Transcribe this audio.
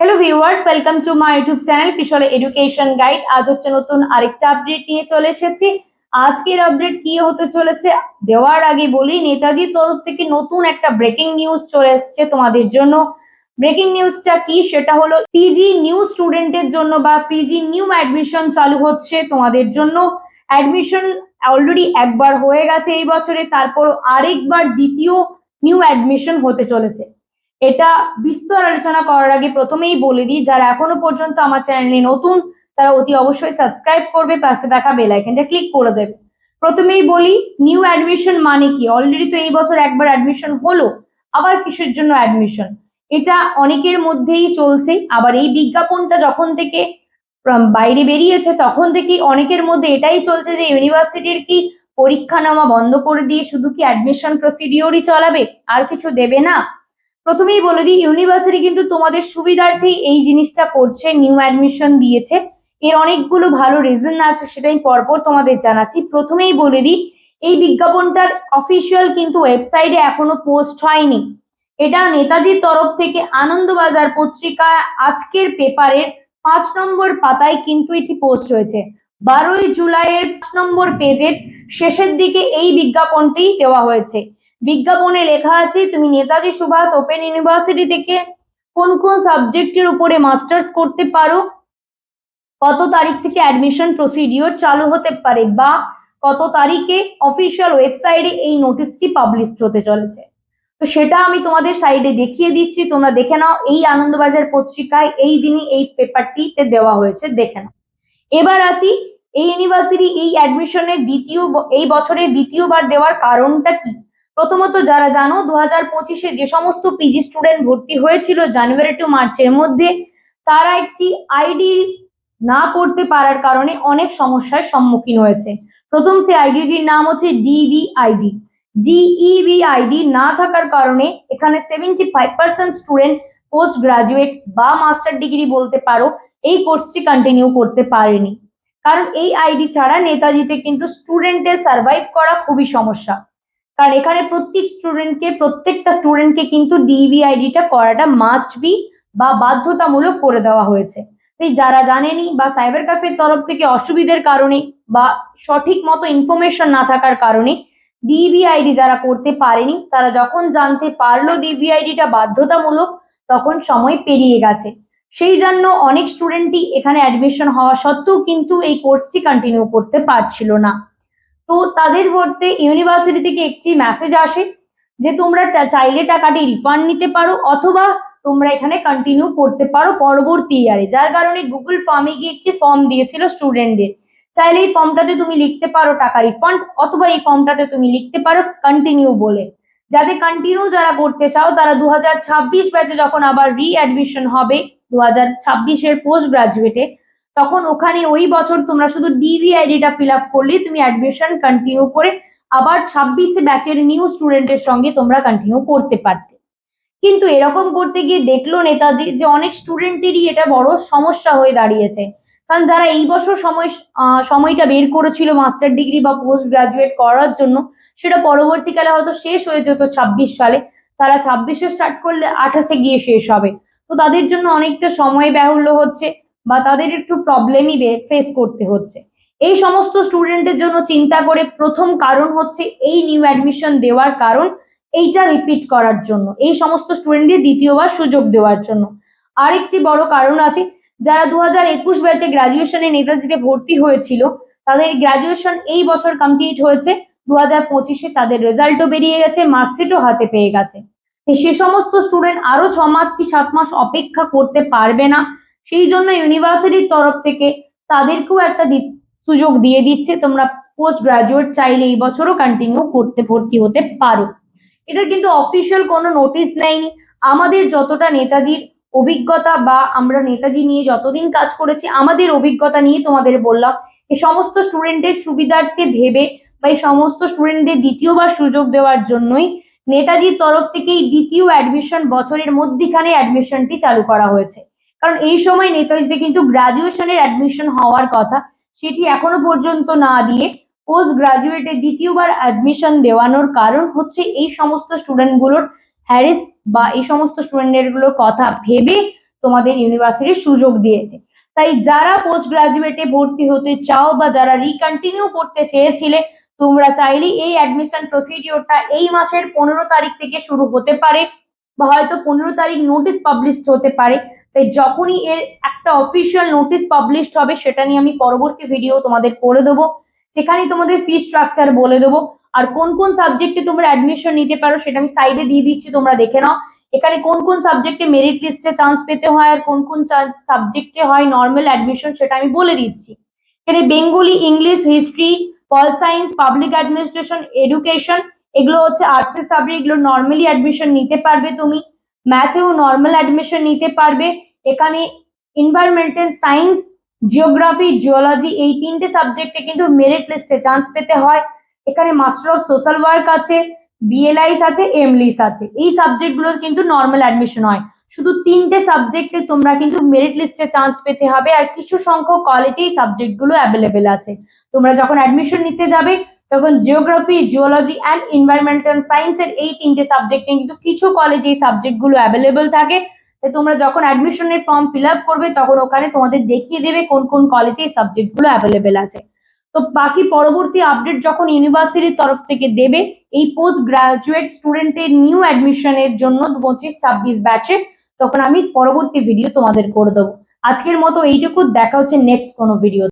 Hello viewers welcome to my YouTube channel Kishore education guide আজ হচ্ছে নতুন আরেকটা আপডেট নিয়ে চলে এসেছি। আজকের আপডেট কি হতে চলেছে দেওয়ার আগে বলি, নেতাজির তরফ থেকে নতুন একটা ব্রেকিং নিউজ চলে এসেছে তোমাদের জন্য। ব্রেকিং নিউজটা কি? সেটা হলো পিজি নিউ স্টুডেন্টের জন্য বা পিজি নিউ অ্যাডমিশন চালু হচ্ছে তোমাদের জন্য। অ্যাডমিশন অলরেডি একবার হয়ে গেছে এই বছরে তারপর আরেকবার দ্বিতীয় নিউ অ্যাডমিশন হতে চলেছে। এটা বিস্তর আলোচনা করার আগে প্রথমেই বলে দিই, যারা এখনও পর্যন্ত আমার চ্যানেলে নতুন, তারা অতি অবশ্যই সাবস্ক্রাইব করবে, পাশে থাকা বেল আইকনটা ক্লিক করে দেবে। প্রথমেই বলি নিউ অ্যাডমিশন মানে কি? অলরেডি তো এই বছর একবার অ্যাডমিশন হলো, আবার কিসের জন্য অ্যাডমিশন এটা অনেকের মধ্যেই চলছে, আবার এই বিজ্ঞাপনটা যখন থেকে বাইরে বেরিয়েছে, তখন থেকে অনেকের মধ্যে এটাই চলছে যে ইউনিভার্সিটির কি পরীক্ষা নেওয়া বন্ধ করে দিয়ে শুধু কি অ্যাডমিশন প্রসিডিওরই চলাবে? আর কিছু দেবে না? প্রথমেই বলে দিই ইউনিভার্সিটি কিন্তু তোমাদের সুবিধার্থেই এই জিনিসটা করছে নিউ অ্যাডমিশন দিয়েছে। এর অনেকগুলো ভালো রিজন আছে, সেটাই পরপর তোমাদের জানাচ্ছি। প্রথমেই বলে দিই, এই বিজ্ঞাপনটার অফিসিয়াল কিন্তু ওয়েবসাইটে এখনও পোস্ট হয়নি। এটা নেতাজির তরফ থেকে আনন্দবাজার পত্রিকা আজকের পেপারের পাঁচ নম্বর পাতায় কিন্তু এটি পোস্ট হয়েছে। বারোই জুলাইয়ের পাঁচ নম্বর পেজের শেষের দিকে এই বিজ্ঞাপনটি দেওয়া হয়েছে। বিজ্ঞাপনে লেখা আছে, তুমি নেতাজি সুভাষ ওপেন ইউনিভার্সিটি থেকে কোন কোন সাবজেক্টের উপরে মাস্টার্স করতে পারো? কত তারিখ থেকে অ্যাডমিশন প্রসিডিওর চালু হতে পারে? বা কত তারিখে অফিসিয়াল ওয়েবসাইটে এই নোটিশটি পাবলিশ হতে চলেছে? তো সেটা আমি তোমাদের সাইডে দেখিয়ে দিচ্ছি। তোমরা দেখে নাও, এই আনন্দবাজার পত্রিকায় এই দিনই এই পেপারটিতে দেওয়া হয়েছে, দেখে নাও। এবার আসি, এই ইউনিভার্সিটি এই অ্যাডমিশনের দ্বিতীয় এই বছরের দ্বিতীয়বার দেওয়ার কারণটা কি? প্রথমত যারা জানো দু হাজার পঁচিশে যে সমস্ত পিজি স্টুডেন্ট ভর্তি হয়েছিল জানুয়ারি টু মার্চের মধ্যে, তারা একটি আইডি না করতে পারার কারণে অনেক সমস্যার সম্মুখীন হয়েছে। প্রথম সে আইডিটির নাম হচ্ছে ডিবি আইডি ডিইবি আইডি না থাকার কারণে এখানে seventy five percent student post graduate বা মাস্টার ডিগ্রি বলতে পারো, এই কোর্সটি কন্টিনিউ করতে পারেনি। কারণ এই আইডি ছাড়া নেতাজিতে কিন্তু স্টুডেন্টের সার্ভাইভ করা খুবই সমস্যা। কারণ এখানে প্রত্যেক স্টুডেন্টকে প্রত্যেকটা স্টুডেন্টকে কিন্তু ডিবি আইডিটা করাটা মাস্ট বি বা বাধ্যতামূলক করে দেওয়া হয়েছে। তাই যারা জানেনি বা সাইবার ক্যাফের তরফ থেকে অসুবিধার কারণে বা সঠিক মতো ইনফরমেশন না থাকার কারণে ডিবিআইডি যারা করতে পারেনি, তারা যখন জানতে পারল ডিবিআইডিটা বাধ্যতামূলক, তখন সময় পেরিয়ে গেছে। সেই জন্য অনেক স্টুডেন্টই এখানে অ্যাডমিশন হওয়া সত্ত্বেও কিন্তু এই কোর্সটি কন্টিনিউ করতে পারছিল না। তো তাদের বলতে ইউনিভার্সিটি থেকে একটি মেসেজ আসে যে তোমরা চাইলে টাকাটি রিফান্ড নিতে পারো অথবা তোমরা এখানে কন্টিনিউ করতে পারো পরবর্তী ইয়ারে যার কারণে গুগল ফর্মে গিয়ে একটি ফর্ম দিয়েছিল স্টুডেন্টদের চাইলে এই ফর্মটাতে তুমি লিখতে পারো টাকা রিফান্ড অথবা এই ফর্মটাতে তুমি লিখতে পারো কন্টিনিউ বলে। যাতে কন্টিনিউ যারা করতে চাও, তারা দু হাজার ছাব্বিশ ব্যাচে যখন আবার রি অ্যাডমিশন হবে দু হাজার ছাব্বিশের পোস্ট গ্রাজুয়েটে তখন ওখানে ওই বছর তোমরা শুধু ডিবি আইডিটা ফিল আপ করলেই তুমি অ্যাডমিশন কন্টিনিউ করে আবার ছাব্বিশে ব্যাচের নিউ স্টুডেন্টের সঙ্গে তোমরা কন্টিনিউ করতে পারতে। কিন্তু এরকম করতে গিয়ে দেখল নেতাজি যে অনেক স্টুডেন্টেরই এটা বড় সমস্যা হয়ে দাঁড়িয়েছে। কারণ যারা এই বছর সময় সময়টা বের করেছিল মাস্টার ডিগ্রি বা পোস্ট গ্রাজুয়েট করার জন্য, সেটা পরবর্তীকালে হয়তো শেষ হয়ে যেত ছাব্বিশ সালে। তারা ছাব্বিশে স্টার্ট করলে আঠাশে গিয়ে শেষ হবে। তো তাদের জন্য অনেকটা সময় ব্যহুল্য হচ্ছে। বা তাদের একটু প্রবলেমই ফেস করতে হচ্ছে। এই সমস্ত স্টুডেন্টের জন্য চিন্তা করে প্রথম কারণ হচ্ছে এই নিউ অ্যাডমিশন দেওয়ার কারণ, এইটা রিপিট করার জন্য, এই সমস্ত স্টুডেন্টদের দ্বিতীয়বার সুযোগ দেওয়ার জন্য। আরেকটি বড় কারণ আছে, যারা দু হাজার একুশ ব্যাচে গ্রাজুয়েশনে নেতাজিতে ভর্তি হয়েছিল, তাদের গ্রাজুয়েশন এই বছর কমপ্লিট হয়েছে দু হাজার পঁচিশে তাদের রেজাল্টও বেরিয়ে গেছে মার্কশিটও হাতে পেয়ে গেছে। সে সমস্ত স্টুডেন্ট আরও ছ মাস কি সাত মাস অপেক্ষা করতে পারবে না সেই জন্য ইউনিভার্সিটির তরফ থেকে তাদেরকেও একটা সুযোগ দিয়ে দিচ্ছে, তোমরা পোস্ট গ্রাজুয়েট চাইলে এই বছরও কন্টিনিউ করতে ভর্তি হতে পারো। এটার কিন্তু অফিসিয়াল কোনো নোটিশ নেয়নি। আমাদের যতটা নেতাজির অভিজ্ঞতা বা আমরা নেতাজি নিয়ে যতদিন কাজ করেছি, আমাদের অভিজ্ঞতা নিয়ে তোমাদের বললাম এই সমস্ত স্টুডেন্টের সুবিধার্থে ভেবে বা এই সমস্ত স্টুডেন্টদের দ্বিতীয়বার সুযোগ দেওয়ার জন্যই নেতাজির তরফ থেকে এই দ্বিতীয় অ্যাডমিশন বছরের মধ্যিখানে অ্যাডমিশনটি চালু করা হয়েছে। কারণ এই সময় নেতাজিতে কিন্তু গ্রাজুয়েশনের অ্যাডমিশন হওয়ার কথা। সেটি এখনও পর্যন্ত না দিয়ে পোস্ট গ্রাজুয়েটে দ্বিতীয়বার অ্যাডমিশন দেওয়ানোর কারণ হচ্ছে এই সমস্ত স্টুডেন্টগুলোর হ্যারিস বা এই সমস্ত স্টুডেন্টগুলোর কথা ভেবে তোমাদের ইউনিভার্সিটির সুযোগ দিয়েছে। তাই যারা পোস্ট গ্রাজুয়েটে ভর্তি হতে চাও বা যারা রিকন্টিনিউ করতে চেয়েছিলে, তোমরা চাইলে এই অ্যাডমিশন প্রসিডিওরটা এই মাসের পনেরো তারিখ থেকে শুরু হতে পারে বা হয়তো পনেরো তারিখ নোটিশ পাবলিশড হতে পারে। তাই যখনই এর একটা অফিসিয়াল নোটিশ পাবলিশড হবে, সেটা নিয়ে আমি পরবর্তী ভিডিও তোমাদের করে দেবো। সেখানে তোমাদের ফি স্ট্রাকচার বলে দেবো। আর কোন কোন সাবজেক্টে তোমরা অ্যাডমিশন নিতে পারো, সেটা আমি সাইডে দিয়ে দিচ্ছি, তোমরা দেখে নাও। এখানে কোন কোন সাবজেক্টে মেরিট লিস্টে চান্স পেতে হয়, আর কোন কোন সাবজেক্টে হয় নর্মাল অ্যাডমিশন সেটা আমি বলে দিচ্ছি। এখানে Bengali English history pol science public administration education এগুলো হচ্ছে আর্টসের সাবজেক্ট এগুলো নর্মালি অ্যাডমিশন নিতে পারবে তুমি। ম্যাথেও নর্মাল অ্যাডমিশন নিতে পারবে। এখানে এনভায়রনমেন্টাল সায়েন্স জিওগ্রাফি জিওলজি এই তিনটে সাবজেক্টে কিন্তু মেরিট লিস্টে চান্স পেতে হয়। এখানে মাস্টার অফ সোশ্যাল ওয়ার্ক আছে বিএলআইস আছে এমলিস আছে। এই সাবজেক্টগুলোর কিন্তু নর্মাল অ্যাডমিশন হয়। শুধু তিনটে সাবজেক্টে তোমরা কিন্তু মেরিট লিস্টে চান্স পেতে হবে আর কিছু সংখ্যক কলেজে এই সাবজেক্টগুলো অ্যাভেলেবেল আছে। তোমরা যখন অ্যাডমিশন নিতে যাবে, তখন জিওগ্রাফি জিওলজি অ্যান্ড এনভায়রনমেন্টাল সায়েন্সের এই তিনটে সাবজেক্টে কিন্তু কিছু কলেজে এই সাবজেক্টগুলো অ্যাভেলেবেল থাকে। তোমরা যখন অ্যাডমিশনের ফর্ম ফিল করবে, তখন ওখানে তোমাদের দেখিয়ে দেবে কোন কোন কলেজে এই সাবজেক্টগুলো অ্যাভেলেবেল আছে। তো বাকি পরবর্তী আপডেট যখন ইউনিভার্সিটির তরফ থেকে দেবে, এই পোস্ট গ্রাজুয়েট স্টুডেন্টের নিউ অ্যাডমিশনের জন্য পঁচিশ ছাব্বিশ ব্যাচে তখন আমি পরবর্তী ভিডিও তোমাদের করে দেবো। আজকের মতো এইটুকু, দেখা হচ্ছে নেক্সট কোনো ভিডিও